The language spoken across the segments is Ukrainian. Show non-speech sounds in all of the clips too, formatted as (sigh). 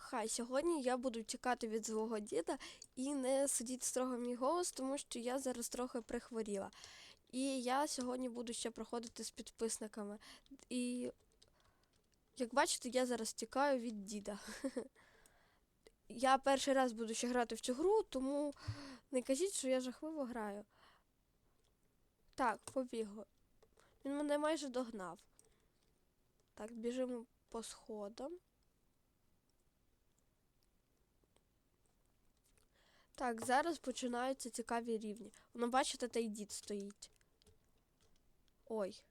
хай, сьогодні я буду тікати від свого діда і не сидіти строго мій голос, тому що я зараз трохи прихворіла. І я сьогодні буду ще проходити з підписниками. І як бачите, я зараз тікаю від діда. (laughs) Я перший раз буду ще грати в цю гру, тому не кажіть, що я жахливо граю. Так, побігли. Він мене майже догнав. Так, біжимо по сходам. Так, зараз починаються цікаві рівні. Воно, бачите, та й дід стоїть. Ой.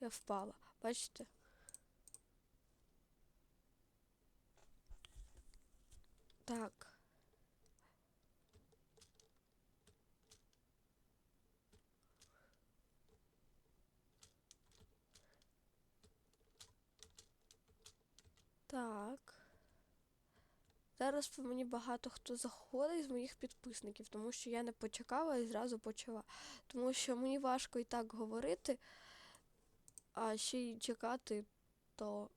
Я впала. Бачите? Так. Так. Зараз по мені багато хто заходить з моїх підписників, тому що я не почекала і зразу почала. Тому що мені важко і так говорити, а ще й чекати, то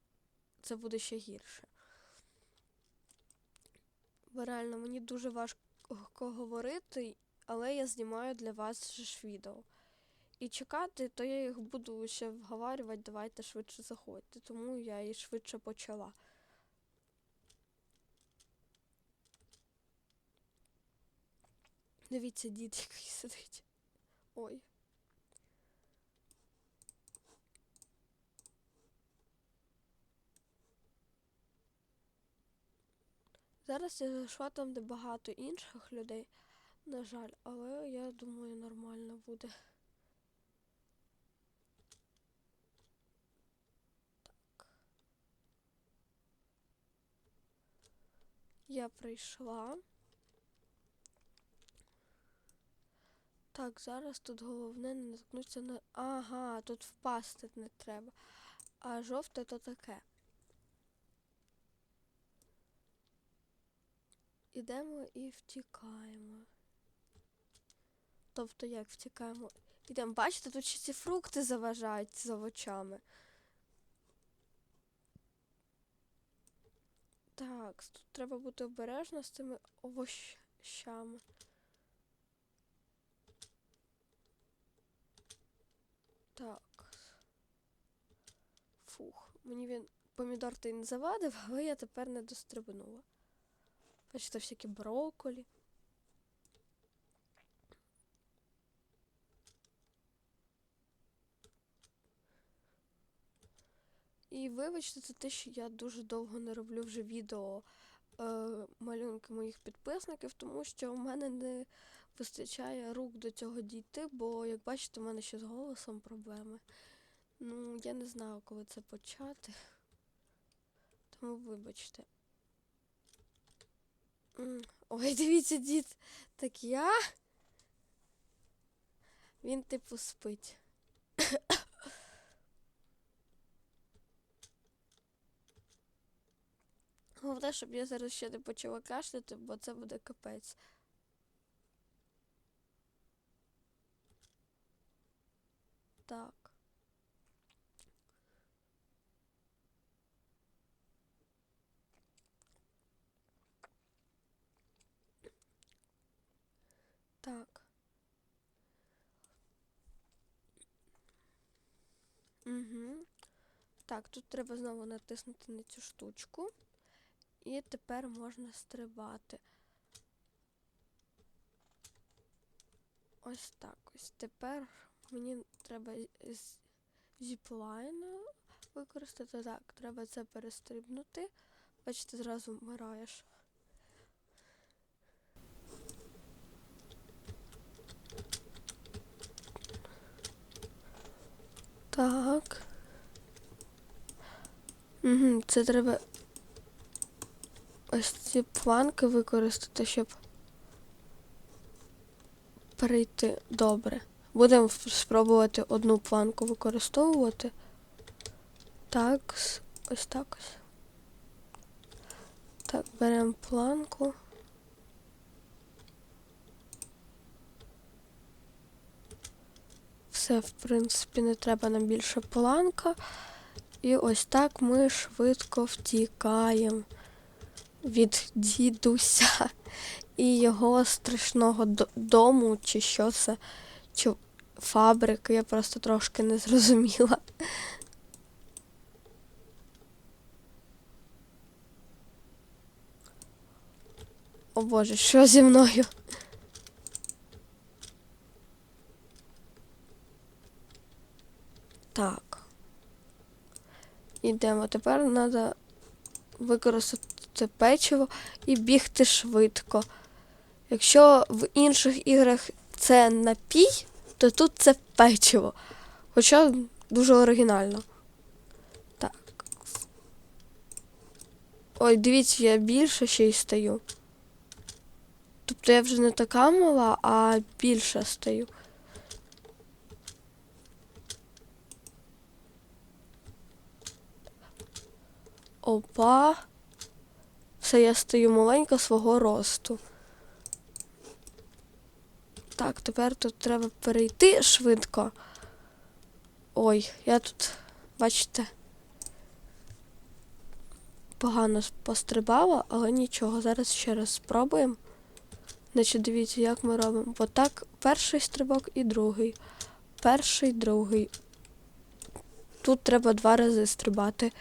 це буде ще гірше. Бо реально мені дуже важко говорити, але я знімаю для вас ж відео. І чекати, то я їх буду ще вговарювати, давайте швидше заходьте. Тому я і швидше почала. Дивіться, дід який сидить. Ой. Зараз я зайшла там, де багато інших людей, на жаль, але я думаю, нормально буде. Так. Я прийшла. Так, зараз тут головне не наткнутися на. Ага, тут впасти не треба. А жовте то таке. Ідемо і втікаємо. Тобто як втікаємо? Ідемо, бачите, тут ще ці фрукти заважають за очами. Так, тут треба бути обережно з цими овощами. Так. Фух. Мені він помідор той не завадив, але я тепер не дострибнула. Бачите, всякі брокколі. І вибачте, це те, що я дуже довго не роблю вже відео малюнки моїх підписників, тому що в мене не вистачає рук до цього дійти, бо, як бачите, у мене ще з голосом проблеми. Ну, я не знаю, коли це почати. Тому вибачте. Ой, (laughs) дивіться, дід. Так я. Він типу спить. Головне, щоб я зараз ще не почала кашляти, бо це буде капець. Так. Так. Угу. Так, тут треба знову натиснути на цю штучку. І тепер можна стрибати. Ось так ось. Тепер мені треба з зіплайна використати. Так, треба це перестрибнути. Бачите, зразу вмираєш. Так. Угу, це треба ось ці планки використати, щоб перейти добре. Будемо спробувати одну планку використовувати. Так, ось так ось. Так, беремо планку. Все, в принципі, не треба нам більше планка. І ось так ми швидко втікаємо від дідуся і його страшного дому, чи що це, чи фабрики, я просто трошки не зрозуміла. О Боже, що зі мною? Так. Ідемо. Тепер треба використати печиво і бігти швидко. Якщо в інших іграх це напій, то тут це печиво. Хоча дуже оригінально. Так. Ой, дивіться, я більше ще й стаю. Тобто я вже не така мала, а більше стаю. Опа. Все, я стою маленька свого росту. Так, тепер тут треба перейти швидко. Ой, я тут, бачите, погано пострибала, але нічого. Зараз ще раз спробуємо. Значить, дивіться, як ми робимо. Бо так, перший стрибок і другий. Перший, другий. Тут треба два рази стрибати.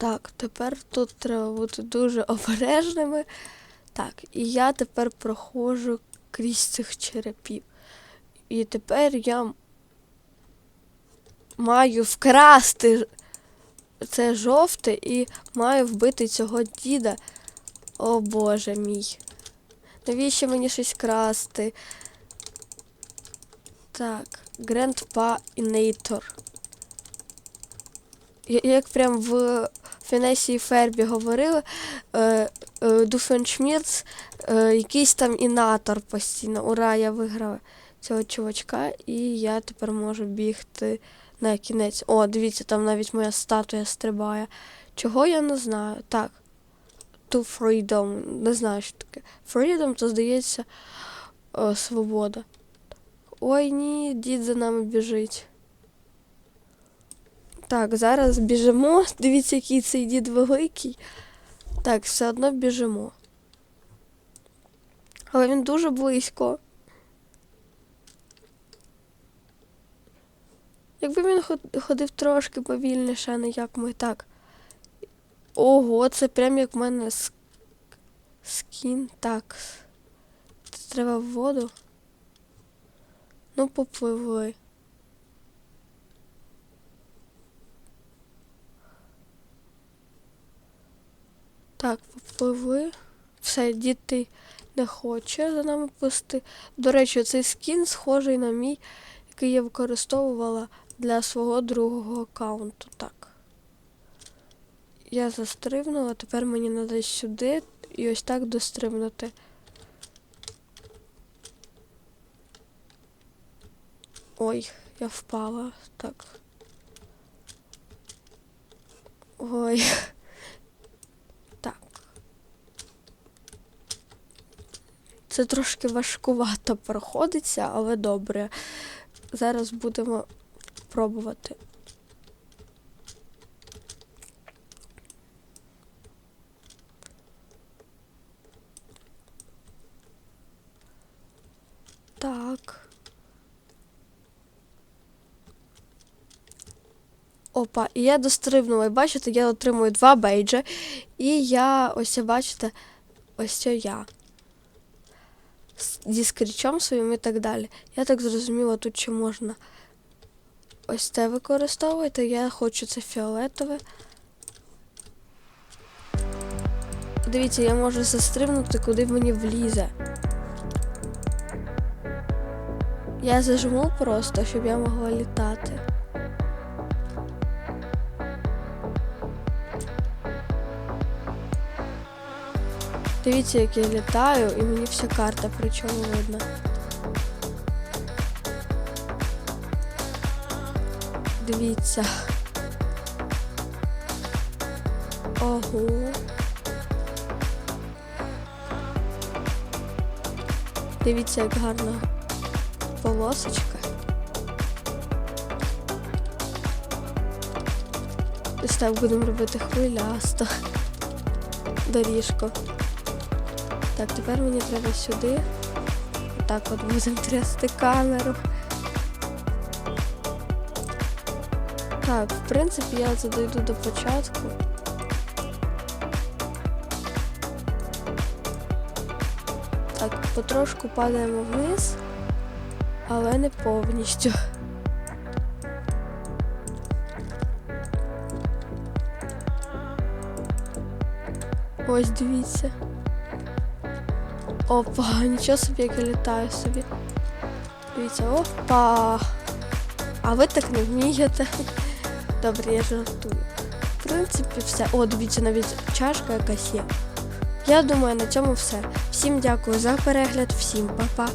Так, тепер тут треба бути дуже обережними. Так, і я тепер проходжу крізь цих черепів. І тепер я маю вкрасти це жовте і маю вбити цього діда. О боже мій. Навіщо мені щось красти? Так, Inator. Я- Як прям в Фінесі і Фербі говорили, е, е, Дуфеншмірц, е, якийсь там інатор постійно. Ура, я виграла цього чувачка, і я тепер можу бігти на кінець. О, дивіться, там навіть моя статуя стрибає. Чого я не знаю. Так. To freedom. Не знаю, що таке. Freedom, то здається е, свобода. Ой ні, дід за нами біжить. Так, зараз біжимо. Дивіться, який цей дід великий. Так, все одно біжимо. Але він дуже близько. Якби він ходив трошки повільніше, а не як ми так. Ого, це прям як в мене ск- скін. Так. Це треба в воду. Ну, попливли. Так, попливли. Все, діти не хоче за нами плисти. До речі, цей скін схожий на мій, який я використовувала для свого другого аккаунту. Так. Я застрибнула, тепер мені треба сюди і ось так дострибнути. Ой, я впала. Так. Ой. Так. Це трошки важкувато проходиться, але добре. Зараз будемо пробувати. Так. Опа, і я дострибнула. І бачите, я отримую два бейджа. І я ось бачите, ось я. Зі скрічом своїм і так далі. Я так зрозуміла, тут ще можна ось це використовувати. Я хочу це фіолетове. Дивіться, я можу застрибнути, куди мені влізе. Я зажму просто, щоб я могла літати. Дивіться, як я літаю, і мені вся карта причому видно. Дивіться. Ого. Дивіться, як гарна полосочка. Ось так будемо робити хвилясто доріжку. Так, тепер мені треба сюди. Так от будемо (laughs) трясти камеру. Так, в принципі, я це дойду до початку. Так, потрошку падаємо вниз, але не повністю. Ось дивіться. Опа, нічого собі, як я літаю собі. Дивіться, опа. А ви так не вмієте. (laughs) Добре, я жартую. В принципі, все. О, дивіться, навіть чашка якась є. Я думаю, на цьому все. Всім дякую за перегляд, всім па-па.